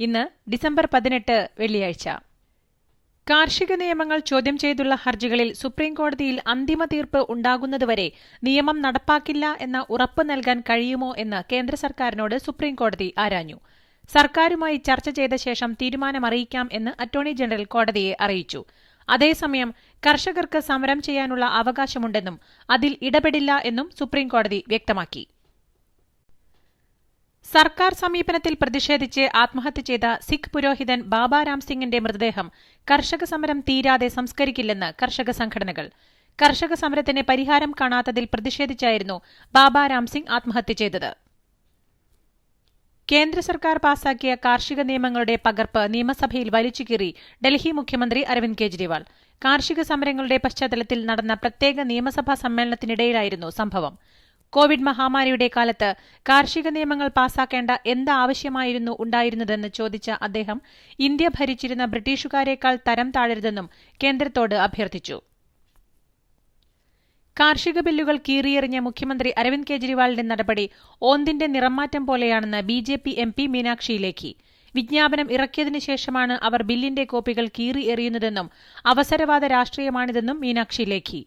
ഇന്ന് ഡിസംബർ പതിനെട്ട് വെള്ളിയാഴ്ച. കാർഷിക നിയമങ്ങൾ ചോദ്യം ചെയ്തുള്ള ഹർജികളിൽ സുപ്രീംകോടതിയിൽ അന്തിമ തീർപ്പ് ഉണ്ടാകുന്നതുവരെ നിയമം നടപ്പാക്കില്ല എന്ന ഉറപ്പ് നൽകാൻ കഴിയുമോ എന്ന് കേന്ദ്ര സർക്കാരിനോട് സുപ്രീംകോടതി ആരാഞ്ഞു. സർക്കാരുമായി ചർച്ച ചെയ്ത ശേഷം തീരുമാനമറിയിക്കാം എന്ന് അറ്റോർണി ജനറൽ കോടതിയെ അറിയിച്ചു. അതേസമയം കർഷകർക്ക് സമരം ചെയ്യാനുള്ള അവകാശമുണ്ടെന്നും അതിൽ ഇടപെടില്ല എന്നും സുപ്രീംകോടതി വ്യക്തമാക്കി. സർക്കാർ സമീപനത്തിൽ പ്രതിഷേധിച്ച് ആത്മഹത്യ ചെയ്ത സിഖ് പുരോഹിതൻ ബാബാരാം സിംഗിന്റെ മൃതദേഹം കർഷക സമരം തീരാതെ സംസ്കരിക്കില്ലെന്ന് കർഷക സംഘടനകൾ. കർഷക സമരത്തിന് പരിഹാരം കാണാത്തതിൽ പ്രതിഷേധിച്ചായിരുന്നു ബാബാരാം സിംഗ് ആത്മഹത്യ ചെയ്തത്. കേന്ദ്ര സർക്കാർ പാസാക്കിയ കാർഷിക നിയമങ്ങളുടെ പകർപ്പ് നിയമസഭയിൽ വലിച്ചുകീറി ഡൽഹി മുഖ്യമന്ത്രി അരവിന്ദ് കെജ്രിവാൾ. കാർഷിക സമരങ്ങളുടെ പശ്ചാത്തലത്തിൽ നടന്ന പ്രത്യേക നിയമസഭാ സമ്മേളനത്തിനിടയിലായിരുന്നു സംഭവം. കോവിഡ് മഹാമാരിയുടെ കാലത്ത് കാർഷിക നിയമങ്ങൾ പാസാക്കേണ്ട എന്ത് ആവശ്യമായിരുന്നു ഉണ്ടായിരുന്നതെന്ന് ചോദിച്ച അദ്ദേഹം ഇന്ത്യ ഭരിച്ചിരുന്ന ബ്രിട്ടീഷുകാരേക്കാൾ തരം താഴരുതെന്നും കേന്ദ്രത്തോട് അഭ്യർത്ഥിച്ചു. കാർഷിക ബില്ലുകൾ കീറിയെറിഞ്ഞ മുഖ്യമന്ത്രി അരവിന്ദ് കെജ്രിവാളിന്റെ നടപടി ഓന്തിന്റെ നിറംമാറ്റം പോലെയാണെന്ന് B J P M P Meenakshi Lekhi വിജ്ഞാപനം ഇറക്കിയതിനു ശേഷമാണ് അവർ ബില്ലിന്റെ കോപ്പികൾ കീറി എറിയുന്നതെന്നും അവസരവാദ രാഷ്ട്രീയമാണിതെന്നും മീനാക്ഷി ലേഖി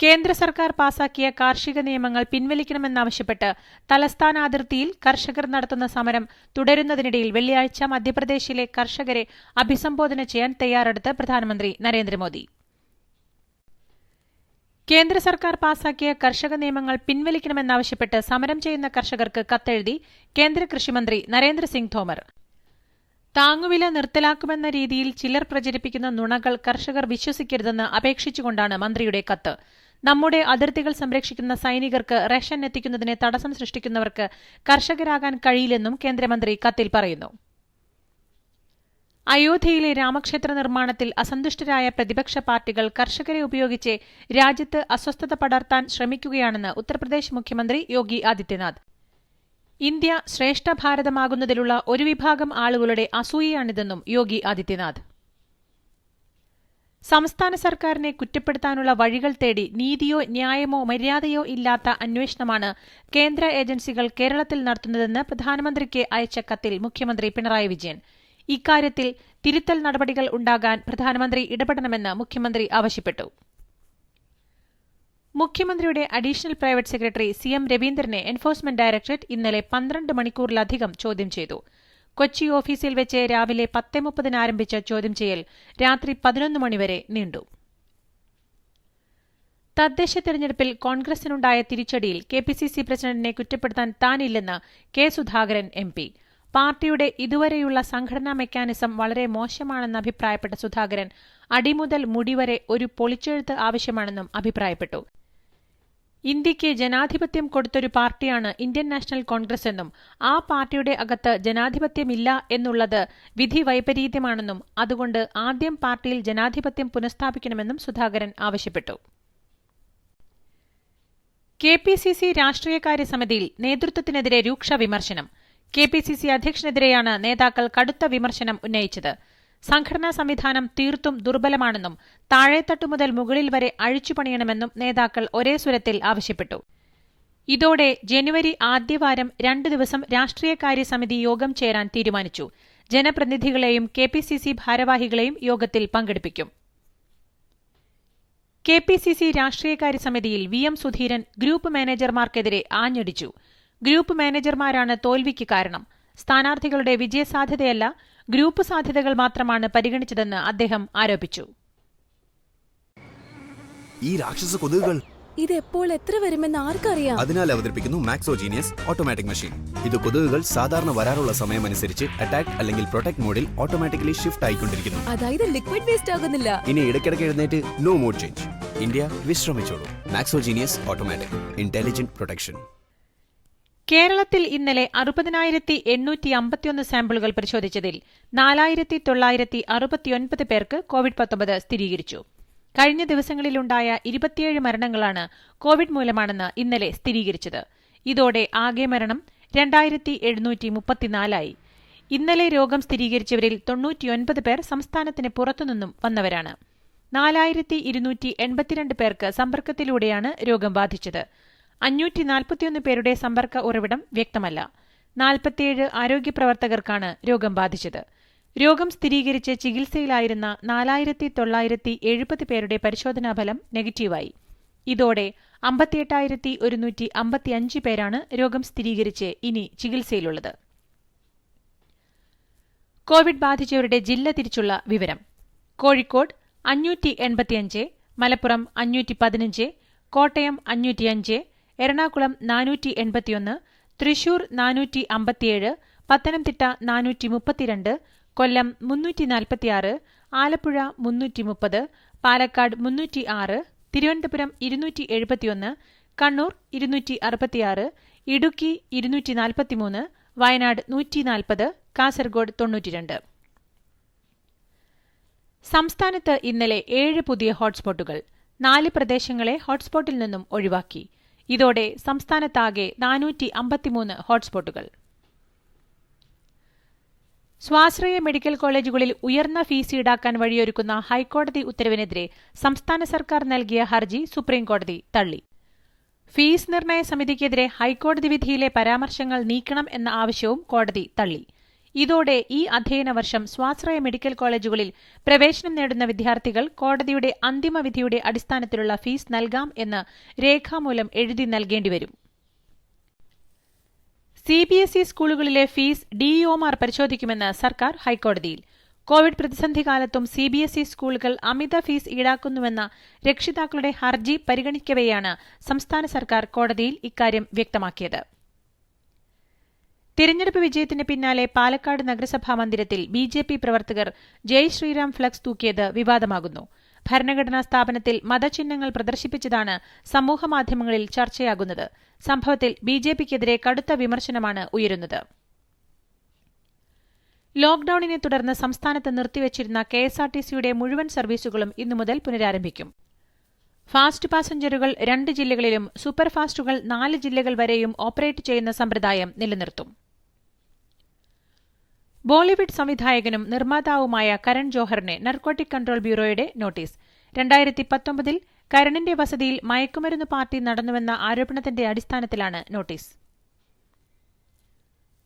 കേന്ദ്ര സർക്കാർ പാസാക്കിയ കാർഷിക നിയമങ്ങൾ പിൻവലിക്കണമെന്നാവശ്യപ്പെട്ട് തലസ്ഥാന അതിർത്തിയിൽ കർഷകർ നടത്തുന്ന സമരം തുടരുന്നതിനിടയിൽ വെള്ളിയാഴ്ച മധ്യപ്രദേശിലെ കർഷകരെ അഭിസംബോധന ചെയ്യാൻ തയ്യാറെടുത്ത് പ്രധാനമന്ത്രി നരേന്ദ്രമോദി. കേന്ദ്ര സർക്കാർ പാസാക്കിയ കർഷക നിയമങ്ങൾ പിൻവലിക്കണമെന്നാവശ്യപ്പെട്ട് സമരം ചെയ്യുന്ന കർഷകർക്ക് കത്തെഴുതി കേന്ദ്ര കൃഷിമന്ത്രി നരേന്ദ്രസിംഗ് തോമർ താങ്ങുവില നിർത്തലാക്കുമെന്ന രീതിയിൽ ചിലർ പ്രചരിപ്പിക്കുന്ന നുണകൾ കർഷകർ വിശ്വസിക്കരുതെന്ന് അപേക്ഷിച്ചുകൊണ്ടാണ് മന്ത്രിയുടെ കത്ത്. നമ്മുടെ അതിർത്തികൾ സംരക്ഷിക്കുന്ന സൈനികർക്ക് റേഷൻ എത്തിക്കുന്നതിന് തടസ്സം സൃഷ്ടിക്കുന്നവർക്ക് കർഷകരാകാൻ കഴിയില്ലെന്നും കേന്ദ്രമന്ത്രി കത്തിൽ പറയുന്നു. അയോധ്യയിലെ രാമക്ഷേത്ര നിർമ്മാണത്തിൽ അസന്തുഷ്ടരായ പ്രതിപക്ഷ പാർട്ടികൾ കർഷകരെ ഉപയോഗിച്ച് രാജ്യത്ത് അസ്വസ്ഥത പടർത്താൻ ശ്രമിക്കുകയാണെന്ന് ഉത്തർപ്രദേശ് മുഖ്യമന്ത്രി യോഗി ആദിത്യനാഥ്. ഇന്ത്യ ശ്രേഷ്ഠ ഭാരതമാകുന്നതിലുള്ള ഒരു വിഭാഗം ആളുകളുടെ അസൂയയാണിതെന്നും യോഗി ആദിത്യനാഥ്. സംസ്ഥാന സർക്കാരിനെ കുറ്റപ്പെടുത്താനുള്ള വഴികൾ തേടി നീതിയോ ന്യായമോ മര്യാദയോ ഇല്ലാത്ത അന്വേഷണമാണ് കേന്ദ്ര ഏജൻസികൾ കേരളത്തിൽ നടത്തുന്നതെന്ന് പ്രധാനമന്ത്രിക്ക് അയച്ച കത്തിൽ മുഖ്യമന്ത്രി പിണറായി വിജയൻ. ഇക്കാര്യത്തിൽ തിരുത്തൽ നടപടികൾ ഉണ്ടാകാൻ പ്രധാനമന്ത്രി ഇടപെടണമെന്ന് മുഖ്യമന്ത്രി ആവശ്യപ്പെട്ടു. മുഖ്യമന്ത്രിയുടെ additional private secretary C M രവീന്ദ്രനെ enforcement directorate ഇന്നലെ പന്ത്രണ്ട് മണിക്കൂറിലധികം ചോദ്യം ചെയ്തു. കൊച്ചി ഓഫീസിൽ വെച്ച് രാവിലെ പത്ത് മുപ്പതിന് ആരംഭിച്ച ചോദ്യം ചെയ്യൽ രാത്രി പതിനൊന്ന് മണിവരെ നീണ്ടു. തദ്ദേശ തെരഞ്ഞെടുപ്പിൽ കോൺഗ്രസിനുണ്ടായ തിരിച്ചടിയിൽ കെ പി സി സി പ്രസിഡന്റിനെ കുറ്റപ്പെടുത്താൻ താനില്ലെന്ന് കെ സുധാകരൻ എം പി. പാർട്ടിയുടെ ഇതുവരെയുള്ള സംഘടനാ മെക്കാനിസം വളരെ മോശമാണെന്ന് അഭിപ്രായപ്പെട്ട സുധാകരൻ അടിമുതൽ മുടിവരെ ഒരു പൊളിച്ചെഴുത്ത് ആവശ്യമാണെന്നും അഭിപ്രായപ്പെട്ടു. ഇന്ത്യയ്ക്ക് ജനാധിപത്യം കൊടുത്തൊരു പാർട്ടിയാണ് ഇന്ത്യൻ നാഷണൽ കോൺഗ്രസ് എന്നും ആ പാർട്ടിയുടെ അകത്ത് ജനാധിപത്യമില്ല എന്നുള്ളത് വിധി വൈപരീത്യമാണെന്നും അതുകൊണ്ട് ആദ്യം പാർട്ടിയിൽ ജനാധിപത്യം പുനഃസ്ഥാപിക്കണമെന്നും സുധാകരൻ ആവശ്യപ്പെട്ടു. കെ പി സി സി രാഷ്ട്രീയകാര്യ സമിതിയിൽ നേതൃത്വത്തിനെതിരെ രൂക്ഷ വിമർശനം. കെ പി സി സി അധ്യക്ഷനെതിരെയാണ് നേതാക്കൾ കടുത്ത വിമർശനം ഉന്നയിച്ചത്. സംഘടനാ സംവിധാനം തീർത്തും ദുർബലമാണെന്നും താഴെത്തട്ടു മുതൽ മുകളിൽ വരെ അഴിച്ചുപണിയണമെന്നും നേതാക്കൾ ഒരേ സ്വരത്തിൽ ആവശ്യപ്പെട്ടു. ഇതോടെ ജനുവരി ആദ്യവാരം രണ്ടു ദിവസം രാഷ്ട്രീയകാര്യ സമിതി യോഗം ചേരാൻ തീരുമാനിച്ചു. ജനപ്രതിനിധികളെയും കെ പി സി സി ഭാരവാഹികളെയും യോഗത്തിൽ പങ്കെടുപ്പിക്കും. കെ പി സി സി രാഷ്ട്രീയകാര്യ സമിതിയിൽ വി എം സുധീരൻ ഗ്രൂപ്പ് മാനേജർമാർക്കെതിരെ ആഞ്ഞടിച്ചു. ഗ്രൂപ്പ് മാനേജർമാരാണ് തോൽവിക്ക് കാരണം. സ്ഥാനാർത്ഥികളുടെ വിജയസാധ്യതയല്ല ഗ്രൂപ്പ് സാധ്യതകൾ മാത്രമാണ് പരിഗണിച്ചതെന്ന് അദ്ദേഹം ആരോപിച്ചു. ഈ രാക്ഷസ കൊതുകുകൾ ഇത് എപ്പോൾ എത്ര വരുമെന്ന് ആർക്കറിയാം? അതിനാൽ അവതരിപ്പിക്കുന്നു മാക്സോജീനിയസ് ഓട്ടോമാറ്റിക് മെഷീൻ ഇത് കൊതുകുകൾ സാധാരണ വരാറുള്ള സമയം അനുസരിച്ച് അറ്റാക്ക് അല്ലെങ്കിൽ പ്രൊട്ടക്ട് മോഡിൽ ഓട്ടോമാറ്റിക്കലി ഷിഫ്റ്റ് ആയിക്കൊണ്ടിരിക്കുന്നു. അതായത് ലിക്വിഡ് വേസ്റ്റ് ആകുന്നില്ല. ഇനി ഇടയ്ക്കിടയ്ക്ക് എഴുന്നേറ്റ് നോ മോഡ് ചേഞ്ച് ഇന്ത്യ വിശ്രമിച്ചോളൂ. മാക്സോജീനിയസ് ഓട്ടോമാറ്റിക് ഇന്റലിജന്റ് പ്രൊട്ടക്ഷൻ കേരളത്തിൽ ഇന്നലെ അറുപതിനായിരത്തി എണ്ണൂറ്റി അമ്പത്തിയൊന്ന് സാമ്പിളുകൾ പരിശോധിച്ചതിൽ നാലായിരത്തി തൊള്ളായിരത്തി അറുപത്തിയൊൻപത് പേർക്ക് കോവിഡ് പത്തൊമ്പത് സ്ഥിരീകരിച്ചു. കഴിഞ്ഞ ദിവസങ്ങളിലുണ്ടായ ഇരുപത്തിയേഴ് മരണങ്ങളാണ് കോവിഡ് മൂലമാണെന്ന് ഇന്നലെ സ്ഥിരീകരിച്ചത്. ഇതോടെ ആകെ മരണം രണ്ടായിരത്തി എഴുന്നൂറ്റി മുപ്പത്തിനാലായി ഇന്നലെ രോഗം സ്ഥിരീകരിച്ചവരിൽ തൊണ്ണൂറ്റിയൊൻപത് പേർ സംസ്ഥാനത്തിന് പുറത്തുനിന്നും വന്നവരാണ്. നാലായിരത്തി ഇരുന്നൂറ്റി എൺപത്തിരണ്ട് പേർക്ക് സമ്പർക്കത്തിലൂടെയാണ് രോഗം ബാധിച്ചത്. അഞ്ഞൂറ്റി നാൽപ്പത്തിയൊന്ന് പേരുടെ സമ്പർക്ക ഉറവിടം വ്യക്തമല്ല. നാൽപ്പത്തിയേഴ് ആരോഗ്യ പ്രവർത്തകർക്കാണ് രോഗം ബാധിച്ചത്. രോഗം സ്ഥിരീകരിച്ച് ചികിത്സയിലായിരുന്ന നാലായിരത്തി തൊള്ളായിരത്തി എഴുപത് പേരുടെ പരിശോധനാഫലം നെഗറ്റീവായി. ഇതോടെ അമ്പത്തിയെട്ടായിരത്തി ഒരുന്നൂറ്റി അമ്പത്തിയഞ്ച് പേരാണ് രോഗം സ്ഥിരീകരിച്ച് ഇനി ചികിത്സയിലുള്ളത്. കോവിഡ് ബാധിച്ചവരുടെ ജില്ല തിരിച്ചുള്ള വിവരം. കോഴിക്കോട് അഞ്ഞൂറ്റി എൺപത്തിയഞ്ച് മലപ്പുറം അഞ്ഞൂറ്റി പതിനഞ്ച് കോട്ടയം അഞ്ഞൂറ്റിയഞ്ച് എറണാകുളം നാനൂറ്റി എൺപത്തിയൊന്ന് തൃശൂർ നാനൂറ്റി അമ്പത്തിയേഴ് പത്തനംതിട്ട നാനൂറ്റി മുപ്പത്തിരണ്ട് കൊല്ലം മുന്നൂറ്റി നാൽപ്പത്തിയാറ് ആലപ്പുഴ മുന്നൂറ്റി മുപ്പത് പാലക്കാട് മുന്നൂറ്റി ആറ് തിരുവനന്തപുരം ഇരുന്നൂറ്റി എഴുപത്തിയൊന്ന് കണ്ണൂർ ഇരുന്നൂറ്റി അറുപത്തിയാറ് ഇടുക്കി ഇരുന്നൂറ്റി നാൽപ്പത്തിമൂന്ന് വയനാട് നൂറ്റി നാൽപ്പത് കാസർഗോഡ് തൊണ്ണൂറ്റിരണ്ട്. സംസ്ഥാനത്ത് ഇന്നലെ ഏഴ് പുതിയ ഹോട്ട്സ്പോട്ടുകൾ നാല് പ്രദേശങ്ങളെ ഹോട്ട്സ്പോട്ടിൽ നിന്നും ഒഴിവാക്കി. ഇതോടെ സംസ്ഥാനത്താകെ നാനൂറ്റി അമ്പത്തിമൂന്ന് ഹോട്ട്സ്പോട്ടുകൾ. സ്വാശ്രയ മെഡിക്കൽ കോളേജുകളിൽ ഉയർന്ന ഫീസ് ഈടാക്കാൻ വഴിയൊരുക്കുന്ന ഹൈക്കോടതി ഉത്തരവിനെതിരെ സംസ്ഥാന സർക്കാർ നൽകിയ ഹർജി സുപ്രീംകോടതി തള്ളി. ഫീസ് നിർണയ സമിതിക്കെതിരെ ഹൈക്കോടതി വിധിയിലെ പരാമർശങ്ങൾ നീക്കണം എന്ന ആവശ്യവും കോടതി തള്ളി. ഇതോടെ ഈ അധ്യയന വർഷം സ്വാശ്രയ മെഡിക്കൽ കോളേജുകളിൽ പ്രവേശനം നേടുന്ന വിദ്യാർത്ഥികൾ കോടതിയുടെ അന്തിമ വിധിയുടെ അടിസ്ഥാനത്തിലുള്ള ഫീസ് നൽകാം എന്ന് രേഖാമൂലം എഴുതി നൽകേണ്ടിവരും സി ബി എസ് ഇ സ്കൂളുകളിലെ ഫീസ് ഡിഇഒമാർ പരിശോധിക്കുമെന്ന് സർക്കാർ ഹൈക്കോടതിയിൽ. കോവിഡ് പ്രതിസന്ധി കാലത്തും സി ബി എസ് ഇ സ്കൂളുകൾ അമിത ഫീസ് ഈടാക്കുന്നുവെന്ന രക്ഷിതാക്കളുടെ ഹർജി പരിഗണിക്കവെയാണ് സംസ്ഥാന സർക്കാർ കോടതിയിൽ ഇക്കാര്യം വ്യക്തമാക്കിയത്. തിരഞ്ഞെടുപ്പ് വിജയത്തിന് പിന്നാലെ പാലക്കാട് നഗരസഭാ മന്ദിരത്തിൽ ബി ജെ പി പ്രവർത്തകർ ജയ് ശ്രീറാം ഫ്ലക്സ് തൂക്കിയത് വിവാദമാകുന്നു. ഭരണഘടനാ സ്ഥാപനത്തിൽ മതചിഹ്നങ്ങൾ പ്രദർശിപ്പിച്ചതാണ് സമൂഹമാധ്യമങ്ങളിൽ ചർച്ചയാകുന്നത്. സംഭവത്തിൽ ബി ജെ പിക്കെതിരെ കടുത്ത വിമർശനമാണ് ഉയരുന്നത്. ലോക്ഡൌണിനെ തുടർന്ന് സംസ്ഥാനത്ത് നിർത്തിവച്ചിരുന്ന കെ എസ് ആർ ടി സിയുടെ മുഴുവൻ സർവീസുകളും ഇന്നു മുതൽ പുനരാരംഭിക്കും. ഫാസ്റ്റ് പാസഞ്ചറുകൾ രണ്ട് ജില്ലകളിലും സൂപ്പർ ഫാസ്റ്റുകൾ നാല് ജില്ലകൾ വരെയും ഓപ്പറേറ്റ് ചെയ്യുന്ന സമ്പ്രദായം നിലനിർത്തും. ബോളിവുഡ് സംവിധായകനും നിർമ്മാതാവുമായ കരൺ ജോഹറിന് നർക്കോട്ടിക് കൺട്രോൾ ബ്യൂറോയുടെ നോട്ടീസ് രണ്ടായിരത്തി പത്തൊമ്പതിൽ കരണിന്റെ വസതിയിൽ മയക്കുമരുന്ന് പാർട്ടി നടന്നുവെന്ന ആരോപണത്തിന്റെ അടിസ്ഥാനത്തിലാണ് നോട്ടീസ്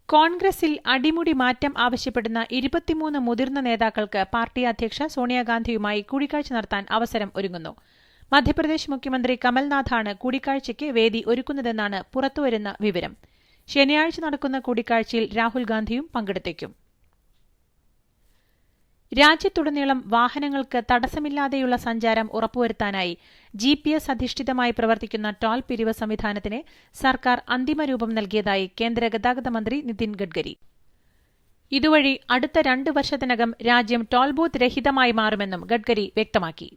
കോൺഗ്രസിൽ അടിമുടി മാറ്റം ആവശ്യപ്പെടുന്ന ഇരുപത്തിമൂന്ന് മുതിർന്ന നേതാക്കൾക്ക് പാർട്ടി അധ്യക്ഷ സോണിയാഗാന്ധിയുമായി കൂടിക്കാഴ്ച നടത്താൻ അവസരം ഒരുങ്ങുന്നു. മധ്യപ്രദേശ് മുഖ്യമന്ത്രി കമൽനാഥാണ് കൂടിക്കാഴ്ചയ്ക്ക് വേദി ഒരുക്കുന്നതെന്നാണ് പുറത്തുവരുന്ന വിവരം. ശനിയാഴ്ച നടക്കുന്ന കൂടിക്കാഴ്ചയിൽ രാഹുൽ ഗാന്ധിയും പങ്കെടുത്തേക്കും. രാജ്യത്തുടനീളം വാഹനങ്ങൾക്ക് തടസ്സമില്ലാതെയുള്ള സഞ്ചാരം ഉറപ്പുവരുത്താനായി ജി പി എസ് അധിഷ്ഠിതമായി പ്രവർത്തിക്കുന്ന ടോൾ പിരിവ് സംവിധാനത്തിന് സർക്കാർ അന്തിമരൂപം നൽകിയതായി കേന്ദ്ര ഗതാഗത മന്ത്രി നിതിൻ ഗഡ്കരി. ഇതുവഴി അടുത്ത രണ്ട് വർഷത്തിനകം രാജ്യം ടോൾ ബൂത്ത് രഹിതമായി മാറുമെന്നും ഗഡ്കരി വ്യക്തമാക്കി.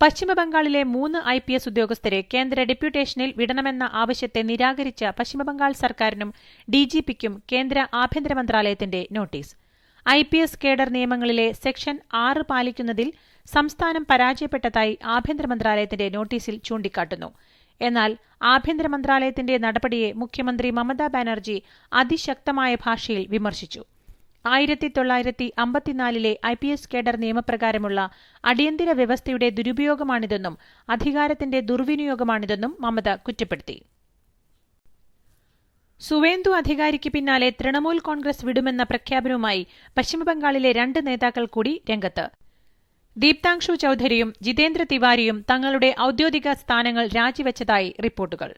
പശ്ചിമബംഗാളിലെ മൂന്ന് ഐ പി എസ് ഉദ്യോഗസ്ഥരെ കേന്ദ്ര ഡെപ്യൂട്ടേഷനിൽ വിടണമെന്ന ആവശ്യത്തെ നിരാകരിച്ച പശ്ചിമബംഗാൾ സർക്കാരിനും ഡിജിപിക്കും കേന്ദ്ര ആഭ്യന്തര മന്ത്രാലയത്തിന്റെ notice. I P S cadre നിയമങ്ങളിലെ section ആറ് പാലിക്കുന്നതിൽ സംസ്ഥാനം പരാജയപ്പെട്ടതായി ആഭ്യന്തര മന്ത്രാലയത്തിന്റെ നോട്ടീസിൽ ചൂണ്ടിക്കാട്ടുന്നു. എന്നാൽ ആഭ്യന്തര മന്ത്രാലയത്തിന്റെ നടപടിയെ മുഖ്യമന്ത്രി മമതാ ബാനർജി അതിശക്തമായ ഭാഷയിൽ വിമർശിച്ചു. ആയിരത്തി തൊള്ളായിരത്തി അമ്പത്തിനാലിലെ ഐ പി എസ് കേഡർ നിയമപ്രകാരമുള്ള അടിയന്തര വ്യവസ്ഥയുടെ ദുരുപയോഗമാണിതെന്നും അധികാരത്തിന്റെ ദുർവിനിയോഗമാണിതെന്നും മമത കുറ്റപ്പെടുത്തി. സുവേന്ദു അധികാരിക്ക് പിന്നാലെ തൃണമൂൽ കോൺഗ്രസ് വിടുമെന്ന പ്രഖ്യാപനവുമായി പശ്ചിമബംഗാളിലെ രണ്ട് നേതാക്കൾ കൂടി രംഗത്ത്. ദീപ്താംശു ചൌധരിയും ജിതേന്ദ്ര തിവാരിയും തങ്ങളുടെ ഔദ്യോഗിക സ്ഥാനങ്ങൾ രാജിവച്ചതായി റിപ്പോർട്ടുകൾ.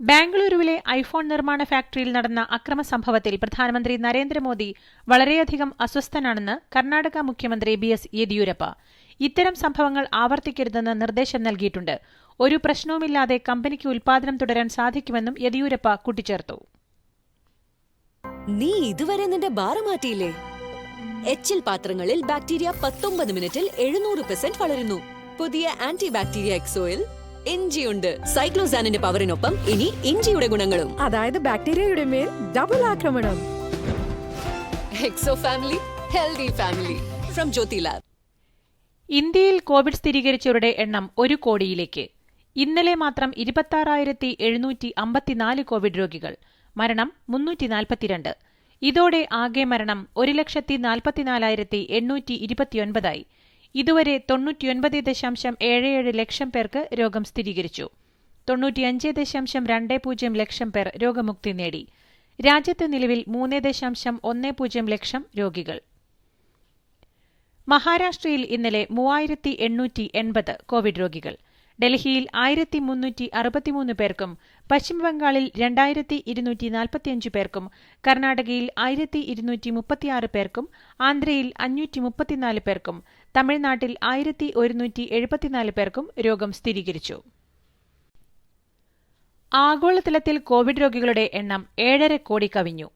ബാംഗ്ലൂരുവിലെ ഐഫോൺ നിർമ്മാണ ഫാക്ടറിയിൽ നടന്ന അക്രമ സംഭവത്തിൽ പ്രധാനമന്ത്രി നരേന്ദ്രമോദി വളരെയധികം അസ്വസ്ഥനാണെന്ന് കർണാടക മുഖ്യമന്ത്രി ബി എസ് യെദിയൂരപ്പ. ഇത്തരം സംഭവങ്ങൾ ആവർത്തിക്കരുതെന്ന് നിർദ്ദേശം നൽകിയിട്ടുണ്ട്. ഒരു പ്രശ്നവുമില്ലാതെ കമ്പനിക്ക് ഉൽപാദനം തുടരാൻ സാധിക്കുമെന്നും യെദിയൂരപ്പ കൂട്ടിച്ചേർത്തു. നീ ഇതുവരെ നിന്റെ ബാറ് മാറ്റിയില്ലേ? എച്ചിൽ പാത്രങ്ങളിൽ ബാക്ടീരിയ പത്തൊമ്പത് മിനിറ്റിൽ എഴുന്നൂറ് പെർസെന്റ് വളരുന്നു. പുതിയ ആന്റി ബാക്ടീരിയ എക്സോയിൽ ഇഞ്ചിയുണ്ട്. സൈക്ലോസാനിന്റെ പവറിനൊപ്പം ഇനി ഇഞ്ചിയുടെ ഗുണങ്ങളും. അതായത് ബാക്ടീരിയയുടെ മേൽ ഡബിൾ ആക്രമണം. Exo family healthy family from Jyothy lab ഇന്ത്യയിൽ കോവിഡ് സ്ഥിരീകരിച്ചവരുടെ എണ്ണം ഒരു കോടിയിലേക്ക്. ഇന്നലെ മാത്രം ഇരുപത്താറായിരത്തി എഴുന്നൂറ്റി അമ്പത്തിനാല് കോവിഡ് രോഗികൾ. മരണം മുന്നൂറ്റി നാൽപ്പത്തിരണ്ട് ഇതോടെ ആകെ മരണം ഒരു ലക്ഷത്തി നാൽപ്പത്തിനാലായിരത്തി എണ്ണൂറ്റി ഇരുപത്തിയൊൻപതായി ഇതുവരെ തൊണ്ണൂറ്റിയൊൻപത് ദശാംശം ഏഴ് ഏഴ് ലക്ഷം പേർക്ക് രോഗം സ്ഥിരീകരിച്ചു. തൊണ്ണൂറ്റിയഞ്ച് ദശാംശം രണ്ട് പൂജ്യം ലക്ഷം പേർ രോഗമുക്തി നേടി. രാജ്യത്ത് നിലവിൽ മൂന്ന് ദശാംശം ഒന്ന് പൂജ്യം ലക്ഷം രോഗികൾ. മഹാരാഷ്ട്രയിൽ ഇന്നലെ മൂവായിരത്തി എണ്ണൂറ്റി എൺപത് കോവിഡ് രോഗികൾ. ഡൽഹിയിൽ ആയിരത്തി മുന്നൂറ്റി അറുപത്തിമൂന്ന് പേർക്കും പശ്ചിമബംഗാളിൽ രണ്ടായിരത്തി ഇരുന്നൂറ്റി നാൽപ്പത്തിയഞ്ച് പേർക്കും കർണാടകയിൽ ആയിരത്തി ഇരുന്നൂറ്റി മുപ്പത്തിയാറ് പേർക്കും ആന്ധ്രയിൽ അഞ്ഞൂറ്റി മുപ്പത്തിനാല് പേർക്കും തമിഴ്നാട്ടിൽ ആയിരത്തി ഒരുന്നൂറ്റി എഴുപത്തിനാല് പേർക്കും രോഗം സ്ഥിരീകരിച്ചു. ആഗോളതലത്തിൽ കോവിഡ് രോഗികളുടെ എണ്ണം ഏഴര കോടി കവിഞ്ഞു.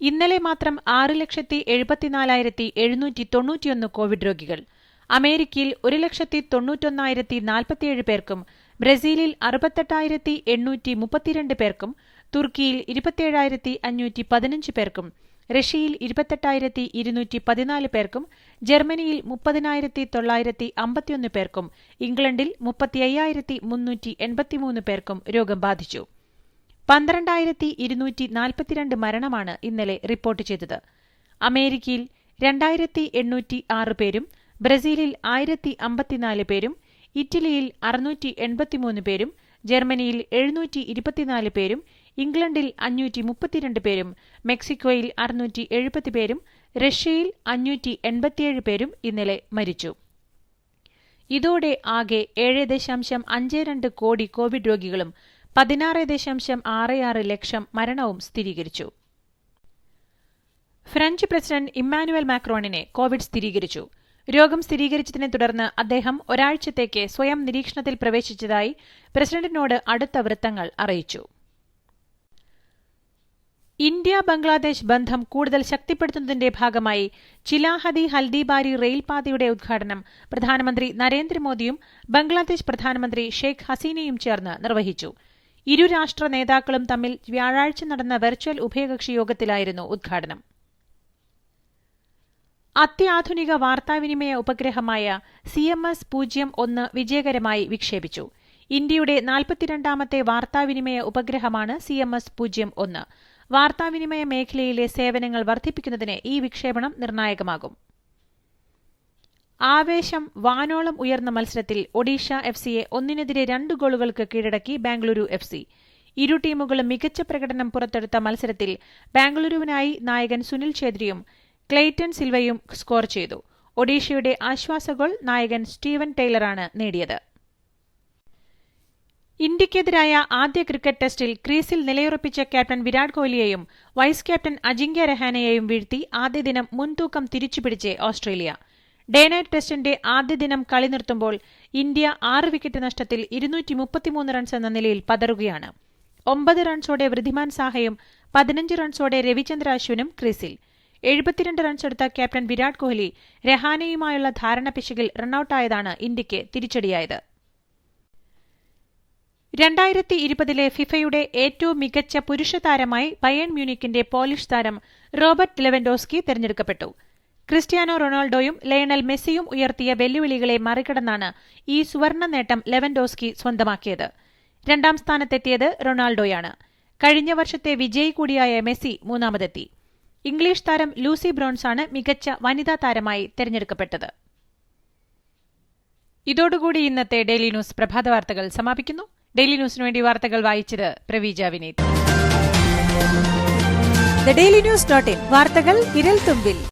ഇന്നലെ മാത്രം ആറ് ലക്ഷത്തി എഴുപത്തിനാലായിരത്തി എഴുന്നൂറ്റി തൊണ്ണൂറ്റിയൊന്ന് കോവിഡ് രോഗികൾ അമേരിക്കയിൽ ഒരു ലക്ഷത്തി തൊണ്ണൂറ്റൊന്നായിരത്തി നാൽപ്പത്തിയേഴ് പേർക്കും ബ്രസീലിൽ അറുപത്തെട്ടായിരത്തി എണ്ണൂറ്റി മുപ്പത്തിരണ്ട് പേർക്കും തുർക്കിയിൽ ഇരുപത്തിയേഴായിരത്തി അഞ്ഞൂറ്റി പതിനഞ്ച് പേർക്കും റഷ്യയിൽ ഇരുപത്തെട്ടായിരത്തി ഇരുന്നൂറ്റി പതിനാല് പേർക്കും ജർമ്മനിയിൽ മുപ്പതിനായിരത്തി തൊള്ളായിരത്തി അമ്പത്തിയൊന്ന് പേർക്കും ഇംഗ്ലണ്ടിൽ മുപ്പത്തി അയ്യായിരത്തി മുന്നൂറ്റി എൺപത്തിമൂന്ന് പേർക്കും രോഗം ബാധിച്ചു. പന്ത്രണ്ടായിരത്തി ഇരുന്നൂറ്റി നാൽപ്പത്തിരണ്ട് മരണമാണ് ഇന്നലെ റിപ്പോർട്ട് ചെയ്തത്. അമേരിക്കയിൽ രണ്ടായിരത്തി എണ്ണൂറ്റി ആറ് പേരും ബ്രസീലിൽ ആയിരത്തി അമ്പത്തിനാല് പേരും ഇറ്റലിയിൽ അറുന്നൂറ്റി എൺപത്തിമൂന്ന് പേരും ജർമ്മനിയിൽ എഴുന്നൂറ്റി ഇരുപത്തിനാല് പേരും ഇംഗ്ലണ്ടിൽ അഞ്ഞൂറ്റി മുപ്പത്തിരണ്ട് പേരും മെക്സിക്കോയിൽ അറുന്നൂറ്റി എഴുപത് പേരും റഷ്യയിൽ അഞ്ഞൂറ്റി എൺപത്തിയേഴ് പേരും ഇന്നലെ മരിച്ചു. ഇതോടെ ആകെ ഏഴ് ദശാംശം അഞ്ച് രണ്ട് കോടി കോവിഡ് രോഗികളും പതിനാറ് ദശാംശം ആറ് ആറ് ലക്ഷം മരണവും സ്ഥിരീകരിച്ചു. ഫ്രഞ്ച് പ്രസിഡന്റ് ഇമ്മാനുവൽ മാക്രോണിനെ കോവിഡ് സ്ഥിരീകരിച്ചു. രോഗം സ്ഥിരീകരിച്ചതിനെ തുടർന്ന് അദ്ദേഹം ഒരാഴ്ചത്തേക്ക് സ്വയം നിരീക്ഷണത്തിൽ പ്രവേശിച്ചതായി പ്രസിഡന്റിനോട് അടുത്ത വൃത്തങ്ങൾ അറിയിച്ചു. ഇന്ത്യ ബംഗ്ലാദേശ് ബന്ധം കൂടുതൽ ശക്തിപ്പെടുത്തുന്നതിന്റെ ഭാഗമായി ചിലാഹദി ഹൽദിബാരി റെയിൽപാതയുടെ ഉദ്ഘാടനം പ്രധാനമന്ത്രി നരേന്ദ്രമോദിയും ബംഗ്ലാദേശ് പ്രധാനമന്ത്രി ഷെയ്ഖ് ഹസീനയും ചേർന്ന് നിർവഹിച്ചു. ഇരു രാഷ്ട്ര നേതാക്കളും തമ്മിൽ വ്യാഴാഴ്ച നടന്ന വെർച്വൽ ഉഭയകക്ഷി യോഗത്തിലായിരുന്നു ഉദ്ഘാടനം. അത്യാധുനിക വാർത്താവിനിമയ ഉപഗ്രഹമായ സി എം എസ് പൂജ്യം ഒന്ന് വിജയകരമായി വിക്ഷേപിച്ചു. ഇന്ത്യയുടെ നാൽപ്പത്തിരണ്ടാമത്തെ വാർത്താവിനിമയ ഉപഗ്രഹമാണ് സി എം എസ് പൂജ്യം ഒന്ന്. വാർത്താവിനിമയ മേഖലയിലെ സേവനങ്ങൾ വർദ്ധിപ്പിക്കുന്നതിന് ഈ വിക്ഷേപണം നിർണായകമാകും. ആവേശം വാനോളം ഉയർന്ന മത്സരത്തിൽ ഒഡീഷ എഫ് സിയെ ഒന്നിനെതിരെ രണ്ട് ഗോളുകൾക്ക് കീഴടക്കി ബാംഗ്ലൂരു എഫ് സി. ഇരു ടീമുകളും മികച്ച പ്രകടനം പുറത്തെടുത്ത മത്സരത്തിൽ ബാംഗ്ലൂരുവിനായി നായകൻ സുനിൽ ഛേത്രിയും ക്ലെയ്റ്റൺ സിൽവയും സ്കോർ ചെയ്തു. ഒഡീഷയുടെ ആശ്വാസ ഗോൾ നായകൻ സ്റ്റീവൻ ടൈലറാണ് നേടിയത്. ഇന്ത്യക്കെതിരായ ആദ്യ ക്രിക്കറ്റ് ടെസ്റ്റിൽ ക്രീസിൽ നിലയുറപ്പിച്ച ക്യാപ്റ്റൻ വിരാട് കോഹ്ലിയെയും വൈസ് ക്യാപ്റ്റൻ അജിങ്ക്യ രഹാനെയെയും വീഴ്ത്തി ആദ്യ ദിനം മുൻതൂക്കം തിരിച്ചുപിടിച്ച് ഓസ്ട്രേലിയ. ഡേ നൈറ്റ് ടെസ്റ്റിന്റെ ആദ്യ ദിനം കളി നിർത്തുമ്പോൾ ഇന്ത്യ ആറ് വിക്കറ്റ് നഷ്ടത്തിൽ ഇരുന്നൂറ്റി മുപ്പത്തിമൂന്ന് റൺസ് എന്ന നിലയിൽ പതറുകയാണ്. ഒമ്പത് റൺസോടെ വൃദ്ധിമാൻ സാഹയും പതിനഞ്ച് റൺസോടെ രവിചന്ദ്ര അശ്വിനും ക്രീസിൽ. എഴുപത്തിരണ്ട് റൺസ് എടുത്ത ക്യാപ്റ്റൻ വിരാട് കോഹ്ലി രഹാനയുമായുള്ള ധാരണ പിശകിൽ റണ്ണൌട്ടായതാണ് ഇന്ത്യയ്ക്ക് തിരിച്ചടിയായത്. രണ്ടായിരത്തി ഇരുപതിലെ ഫിഫയുടെ ഏറ്റവും മികച്ച പുരുഷ താരമായി ബയൺ മ്യൂണിക്കിന്റെ പോളിഷ് താരം റോബർട്ട് ലെവൻഡോസ്കി തെരഞ്ഞെടുക്കപ്പെട്ടു. ക്രിസ്ത്യാനോ റൊണാൾഡോയും ലയണൽ മെസ്സിയും ഉയർത്തിയ വെല്ലുവിളികളെ മറികടന്നാണ് ഈ സുവർണ നേട്ടം ലെവൻഡോസ്കി സ്വന്തമാക്കിയത്. രണ്ടാം സ്ഥാനത്തെത്തിയത് റൊണാൾഡോയാണ്. കഴിഞ്ഞ വർഷത്തെ വിജയി കൂടിയായ മെസ്സി മൂന്നാമതെത്തി. ഇംഗ്ലീഷ് താരം ലൂസി ബ്രോൺസാണ് മികച്ച വനിതാ താരമായി തെരഞ്ഞെടുക്കപ്പെട്ടത്. ഇതോടുകൂടി ഇന്നത്തെ ഡെയിലി ന്യൂസ് പ്രഭാത വാർത്തകൾ സമാപിക്കുന്നു. ഡെയിലി ന്യൂസിനു വേണ്ടി വാർത്തകൾ വായിച്ചത് പ്രവീജ വിനീത്. വാർത്തകൾ വിരൽ തുമ്പിൽ.